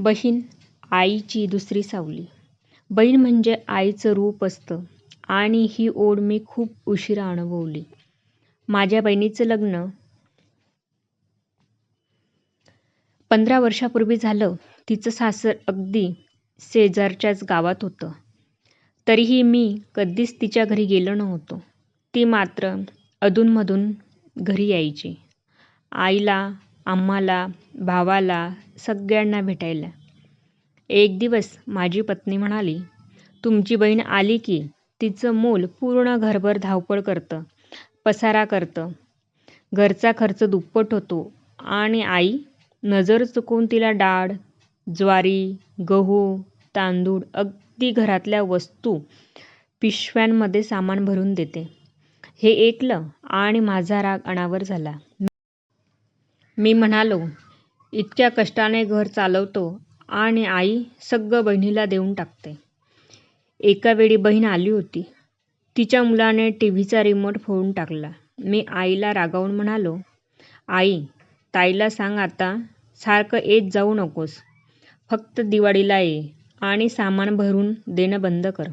बहीण आईची दुसरी सावली. बहीण म्हणजे आईचं रूप असतं आणि ही ओढ मी खूप उशिरा अनुभवली. माझ्या बहिणीचं लग्न पंधरा वर्षापूर्वी झालं. तिचं सासर अगदी शेजारच्याच गावात होतं. तरीही मी कधीच तिच्या घरी गेलो नव्हतो. ती मात्र अधूनमधून घरी यायची. आईला, आम्हाला भावाला सगळ्यांना भेटायला. एक दिवस माझी पत्नी म्हणाली, तुमची बहीण आली की तिचं मूल पूर्ण घरभर धावपळ करतं, पसारा करतं. घरचा खर्च दुप्पट होतो आणि आई नजर चुकवून तिला डाळ, ज्वारी, गहू, तांदूळ अगदी घरातल्या वस्तू पिशव्यांमध्ये सामान भरून देते. हे ऐकलं आणि माझा राग अनावर झाला. मी म्हणालो, इतक्या कष्टाने घर चालवतो आणि आई सगळं बहिणीला देऊन टाकते. एका वेळी बहीण आली होती. तिच्या मुलाने टीव्हीचा रिमोट फोडून टाकला. मी आईला रागावून म्हणालो, आई, ताईला सांग आता सारखं येत जाऊ नकोस. फक्त दिवाळीला ये आणि सामान भरून देणं बंद कर.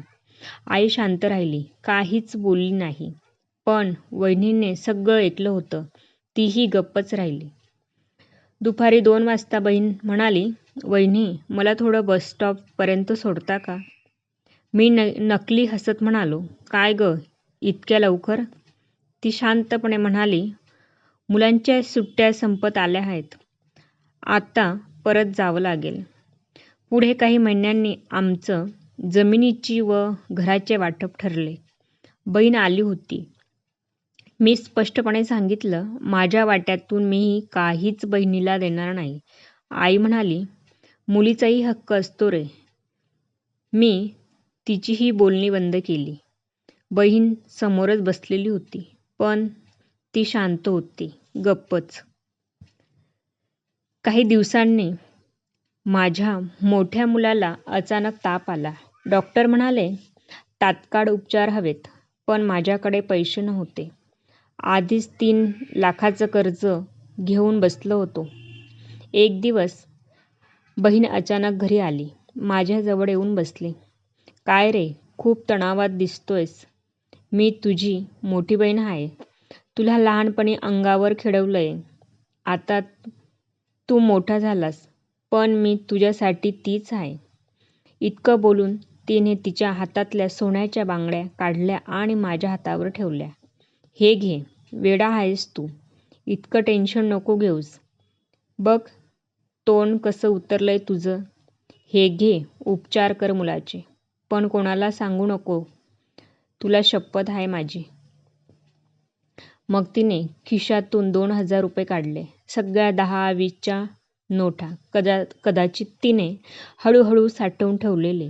आई शांत राहिली. काहीच बोलली नाही. पण वहिनीने सगळं ऐकलं होतं. तीही गप्पच राहिली. दुपारी दोन वाजता बहीण म्हणाली, वहिनी, मला थोडं बसस्टॉपपर्यंत सोडता का? मी नकली हसत म्हणालो, काय गं, इतक्या लवकर? ती शांतपणे म्हणाली, मुलांच्या सुट्ट्या संपत आल्या आहेत. आता परत जावं लागेल. पुढे काही महिन्यांनी आमचं जमिनीची व घराचे वाटप ठरले. बहीण आली होती. मी स्पष्टपणे सांगितलं, माझ्या वाट्यातून मी काहीच बहिणीला देणार नाही. आई म्हणाली, मुलीचाही हक्क असतो रे. मी तिचीही बोलणी बंद केली. बहीण समोरच बसलेली होती. पण ती शांत होती, गप्पच. काही दिवसांनी माझ्या मोठ्या मुलाला अचानक ताप आला. डॉक्टर म्हणाले, तात्काळ उपचार हवेत. पण माझ्याकडे पैसे नव्हते. आधीच तीन लाखाचं कर्ज घेऊन बसलो होतो. एक दिवस बहीण अचानक घरी आली. माझ्याजवळ येऊन बसली. काय रे, खूप तणावात दिसतोयस. मी तुझी मोठी बहीण आहे. तुला लहानपणी अंगावर खेळवलंय. आता तू मोठा झालास, पण मी तुझ्यासाठी तीच आहे. इतकं बोलून तिने तिच्या हातातल्या सोन्याच्या बांगड्या काढल्या आणि माझ्या हातावर ठेवल्या. हे घे, वेडा आहेस तू. इतकं टेन्शन नको घेऊस. बघ तोंड कसं उतरलंय तुझं. हे घे, उपचार कर मुलाचे. पण कोणाला सांगू नको. तुला शपथ आहे माझी. मग तिने खिशातून दोन हजार रुपये काढले. सगळ्या दहा, वीसच्या नोटा. कदाचित तिने हळूहळू साठवून ठेवलेले.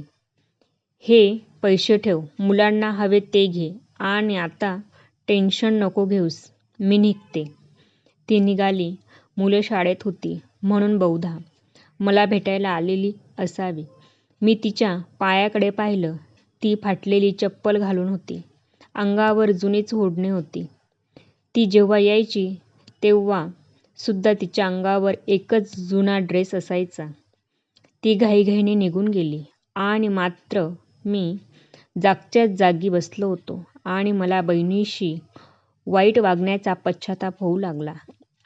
हे पैसे ठेव. मुलांना हवे ते घे आणि आता टेन्शन नको घेऊस. मी निघते. ती निघाली. मुलं शाळेत होती म्हणून बहुधा मला भेटायला आलेली असावी. मी तिच्या पायाकडे पाहिलं. ती फाटलेली चप्पल घालून होती. अंगावर जुनीच ओढणी होती. ती जेव्हा यायची तेव्हा सुद्धा तिच्या अंगावर एकच जुना ड्रेस असायचा. ती घाईघाईने निघून गेली आणि मात्र मी जागच्या जागी बसलो होतो आणि मला बहिणीशी वाईट वागण्याचा पश्चाताप होऊ लागला.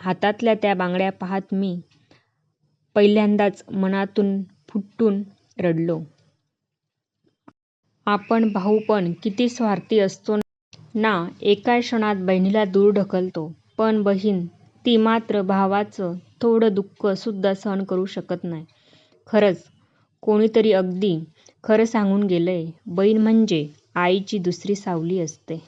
हातातल्या त्या बांगड्या पाहत मी पहिल्यांदाच मनातून फुटून रडलो. आपण भाऊ पण किती स्वार्थी असतो ना. एका क्षणात बहिणीला दूर ढकलतो. पण बहीण, ती मात्र भावाचं थोडं दुःख सुद्धा सहन करू शकत नाही. खरंच कोणीतरी अगदी खरं सांगून गेलंय, बहीण म्हणजे आईची दुसरी सावली असते.